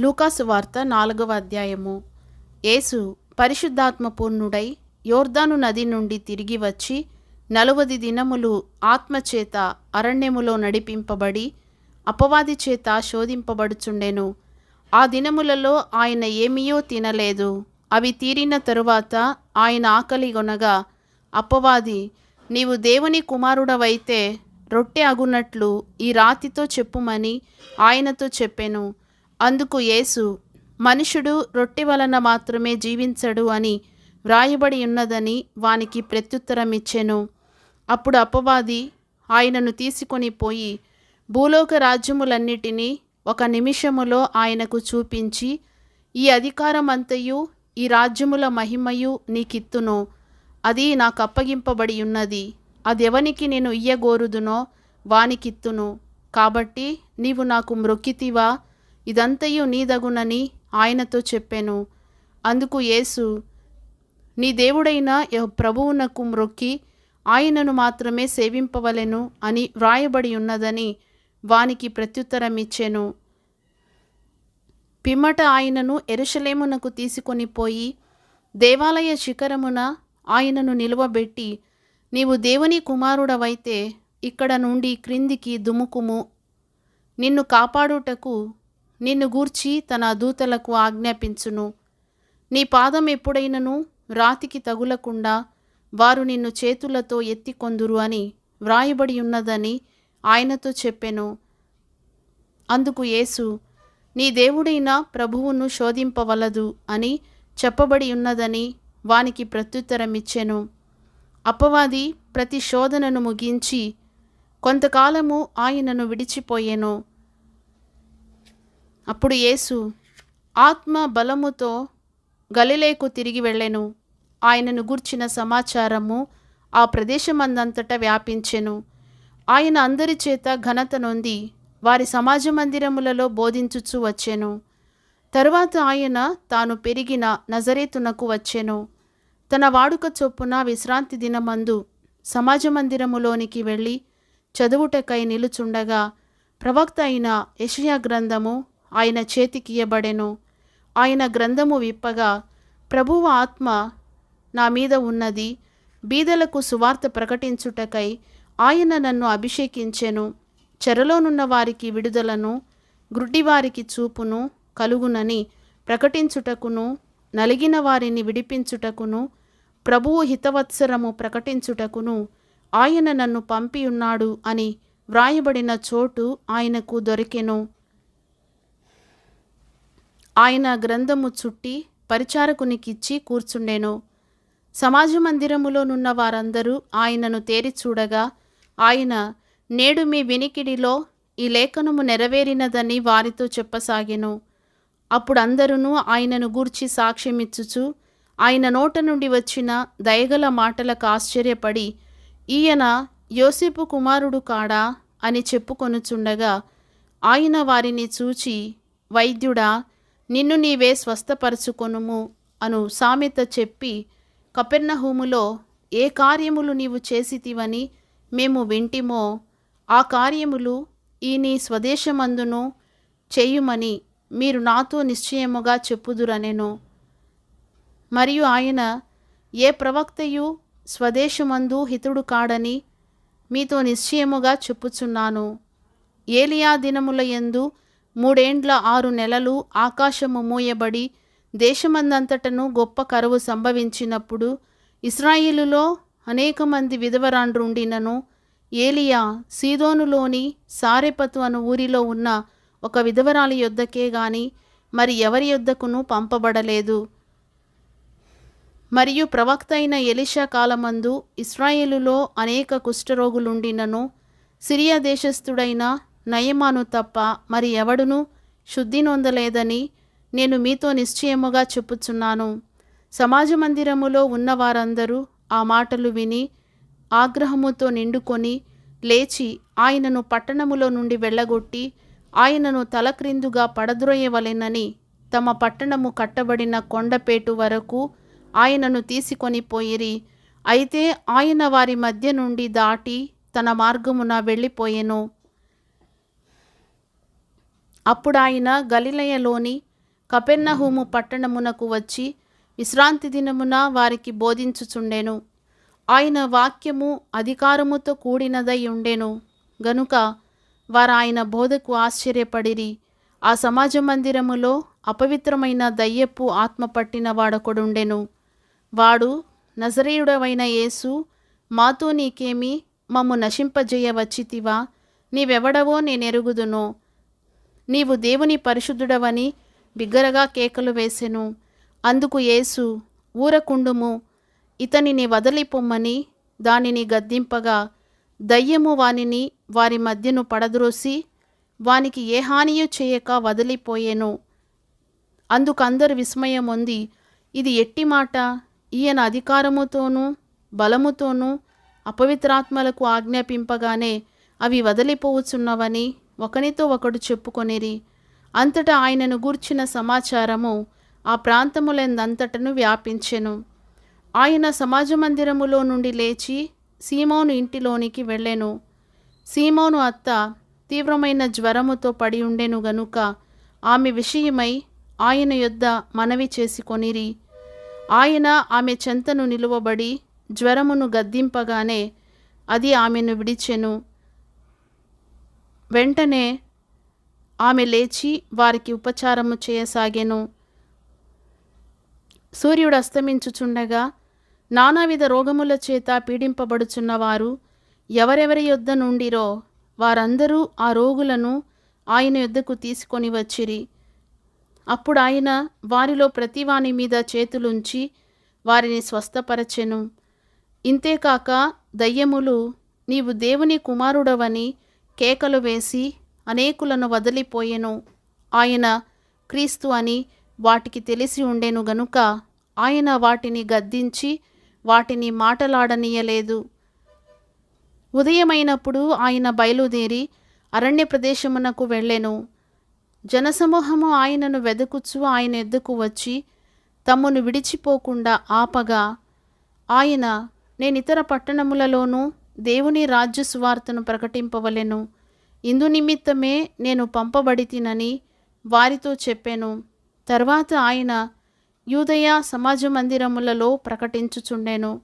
లూకాసు వార్త నాలుగవ అధ్యాయము. యేసు పరిశుద్ధాత్మ పూర్ణుడై యోర్దాను నది నుండి తిరిగి వచ్చి నలువది దినములు ఆత్మచేత అరణ్యములో నడిపింపబడి అపవాది చేత శోధింపబడుచుండెను. ఆ దినములలో ఆయన ఏమీయో తినలేదు. అవి తీరిన తరువాత ఆయన ఆకలిగొనగా అపవాది నీవు దేవుని కుమారుడవైతే రొట్టె అగునట్లు ఈ రాతితో చెప్పుమని ఆయనతో చెప్పెను. అందుకు యేసు మనుషుడు రొట్టె వలన మాత్రమే జీవించడు అని వ్రాయబడి ఉన్నదని వానికి ప్రత్యుత్తరం ఇచ్చెను అప్పుడు అపవాది ఆయనను తీసుకొని పోయి భూలోక రాజ్యములన్నిటినీ ఒక నిమిషములో ఆయనకు చూపించి ఈ అధికారమంతయు ఈ రాజ్యముల మహిమయు నీకిత్తును. అది నాకు అప్పగింపబడి ఉన్నది అదెవనికి నేను ఇయ్యగోరుదునో వానికిత్తును. కాబట్టి నీవు నాకు మ్రొక్కితివా ఇదంతయు నీదగునని ఆయనతో చెప్పాను. అందుకు యేసు నీ దేవుడైన ప్రభువునకు మ్రొక్కి ఆయనను మాత్రమే సేవింపవలెను అని వ్రాయబడి ఉన్నదని వానికి ప్రత్యుత్తరమిచ్చెను. పిమ్మట ఆయనను ఎరుషలేమునకు తీసుకొని పోయి దేవాలయ శిఖరమున ఆయనను నిలువబెట్టి నీవు దేవుని కుమారుడవైతే ఇక్కడ నుండి క్రిందికి దుముకుము నిన్ను కాపాడుటకు నిన్ను గూర్చి తన దూతలకు ఆజ్ఞాపించును. నీ పాదం ఎప్పుడైనను రాతికి తగులకుండా వారు నిన్ను చేతులతో ఎత్తికొందురు అని వ్రాయబడి ఉన్నదని ఆయనతో చెప్పెను. అందుకు యేసు నీ దేవుడైన ప్రభువును శోధింపవలదు అని చెప్పబడి ఉన్నదని వానికి ప్రత్యుత్తరమిచ్చెను. అపవాది ప్రతి శోధనను ముగించి కొంతకాలము ఆయనను విడిచిపోయెను. అప్పుడు యేసు ఆత్మ బలముతో గలిలేకు తిరిగి వెళ్ళెను. ఆయనను గూర్చిన సమాచారము ఆ ప్రదేశమందంతటా వ్యాపించెను. ఆయన అందరి చేత ఘనత నొంది వారి సమాజ మందిరములలో బోధించుచు వచ్చెను. తరువాత ఆయన తాను పెరిగిన నజరేతునకు వచ్చెను. తన వాడుక చొప్పున విశ్రాంతి దినమందు సమాజ మందిరములోనికి వెళ్ళి చదువుటకై నిలుచుండగా ప్రవక్త అయిన యషయా గ్రంథము ఆయన చేతికియబడెను ఆయన గ్రంథము విప్పగా ప్రభువు ఆత్మ నా మీద ఉన్నది బీదలకు సువార్త ప్రకటించుటకై ఆయన నన్ను అభిషేకించెను. చెరలోనున్న వారికి విడుదలను గ్రుడ్డివారికి చూపును కలుగునని ప్రకటించుటకును నలిగిన వారిని విడిపించుటకును ప్రభువు హితవత్సరము ప్రకటించుటకును ఆయన నన్ను పంపియున్నాడు అని వ్రాయబడిన చోటు ఆయనకు దొరికెను. ఆయన గ్రంథము చుట్టి పరిచారకునికిచ్చి కూర్చుండెను. సమాజ మందిరములోనున్న వారందరూ ఆయనను తేరి చూడగా ఆయన నేడు మీ వినికిడిలో ఈ లేఖనము నెరవేరినదని వారితో చెప్పసాగెను. అప్పుడు అందరూ ఆయనను గూర్చి సాక్ష్యమిచ్చుచు ఆయన నోట నుండి వచ్చిన దయగల మాటలకు ఆశ్చర్యపడి ఈయన యోసేపు కుమారుడు కాడా అని చెప్పుకొనుచుండగా ఆయన వారిని చూచి వైద్యుడా నిన్ను నీవే స్వస్థపరచుకొనుము అను సామెత చెప్పి కపెర్ణహూములో ఏ కార్యములు నీవు చేసితివని మేము వింటిమో ఆ కార్యములు ఈ నీ స్వదేశమందును చేయుమని మీరు నాతో నిశ్చయముగా చెప్పుదురనెను. మరియు ఆయన ఏ ప్రవక్తయు స్వదేశమందు హితుడు కాడని మీతో నిశ్చయముగా చెప్పుచున్నాను. ఏలియా దినముల యందు మూడేండ్ల ఆరు నెలలు ఆకాశము మూయబడి దేశమందంతటను గొప్ప కరువు సంభవించినప్పుడు ఇస్రాయిలులో అనేక మంది విధవరాండ్రుండినను ఏలియా సీదోనులోని సారెపతు అను ఊరిలో ఉన్న ఒక విధవరాలి యొద్దకే గాని మరి ఎవరి యొద్దకును పంపబడలేదు. మరియు ప్రవక్త అయిన ఎలిషా కాలమందు ఇస్రాయేలులో అనేక కుష్ఠరోగులుండినను సిరియా దేశస్థుడైన నయమాను తప్ప మరి ఎవడును? శుద్ధి నొందలేదని నేను మీతో నిశ్చయముగా చెప్పుచున్నాను. సమాజ మందిరములో ఉన్నవారందరూ ఆ మాటలు విని ఆగ్రహముతో నిండుకొని లేచి ఆయనను పట్టణములో నుండి వెళ్ళగొట్టి ఆయనను తలక్రిందుగా పడద్రోయవలెనని తమ పట్టణము కట్టబడిన కొండపేటు వరకు ఆయనను తీసుకొని పోయిరి. అయితే ఆయన వారి మధ్య నుండి దాటి తన మార్గమున వెళ్ళిపోయెను. అప్పుడు ఆయన గలిలయలోని కపెర్నహూము పట్టణమునకు వచ్చి విశ్రాంతి దినమున వారికి బోధించుచుండెను. ఆయన వాక్యము అధికారముతో కూడినదై ఉండెను. గనుక వారు ఆయన బోధకు ఆశ్చర్యపడిరి. ఆ సమాజ మందిరములో అపవిత్రమైన దయ్యపు ఆత్మ పట్టిన వాడొకడుండెను. వాడు నజరేయుడవైన యేసు మాతో నీకేమి మమ్ము నశింపజేయ వచ్చితివా నీవెవడవో నేనెరుగుదును. నీవు దేవుని పరిశుద్ధుడవని బిగ్గరగా కేకలు వేసెను. అందుకు యేసు ఊరకుండుము ఇతనిని వదిలిపొమ్మని దానిని గద్దింపగా దయ్యము వానిని వారి మధ్యను పడద్రోసి వానికి ఏ హానియు చేయక వదిలిపోయేను. అందుకందరు విస్మయం ఉంది ఇది ఎట్టి మాట? ఈయన అధికారముతోనూ బలముతోనూ అపవిత్రాత్మలకు ఆజ్ఞాపింపగానే అవి వదిలిపోవచ్చున్నవని ఒకనితో ఒకడు చెప్పుకొనిరి. అంతటా ఆయనను గూర్చిన సమాచారము ఆ ప్రాంతములందంతటను వ్యాపించెను. ఆయన సమాజ మందిరములో నుండి లేచి సీమోను ఇంటిలోనికి వెళ్ళెను. సీమోను అత్త తీవ్రమైన జ్వరముతో పడి ఉండెను గనుక ఆమె విషయమై ఆయన యొద్ద మనవి చేసుకొనిరి ఆయన ఆమె చెంతను నిలువబడి జ్వరమును గద్దింపగానే అది ఆమెను విడిచెను. వెంటనే ఆమె లేచి వారికి ఉపచారము చేయసాగెను. సూర్యుడు అస్తమించుచుండగా నానావిధ రోగముల చేత పీడింపబడుచున్నవారు ఎవరెవరి యొద్ద నుండిరో వారందరూ ఆ రోగులను ఆయన యొద్దకు తీసుకొని వచ్చిరి. అప్పుడు ఆయన వారిలో ప్రతివాని మీద చేతులుంచి వారిని స్వస్థపరచెను. ఇంతేకాక దయ్యములు నీవు దేవుని కుమారుడవని కేకలు వేసి అనేకులను వదిలిపోయెను. ఆయన క్రీస్తు అని వాటికి తెలిసి ఉండెను గనుక ఆయన వాటిని గద్దించి వాటిని మాటలాడనీయలేదు. ఉదయమైనప్పుడు ఆయన బయలుదేరి అరణ్య ప్రదేశమునకు వెళ్ళెను. జనసమూహము ఆయనను వెదకుచు ఆయన ఎద్దుకు వచ్చి తమ్మును విడిచిపోకుండా ఆపగా ఆయన నేను ఇతర పట్టణములలోనూ దేవుని రాజ్య సువార్తను ప్రకటింపవలెను. ఇందు నిమిత్తమే నేను పంపబడి తినని వారితో చెప్పాను. తర్వాత ఆయన యూదయ సమాజ మందిరములలో ప్రకటించుచుండెను.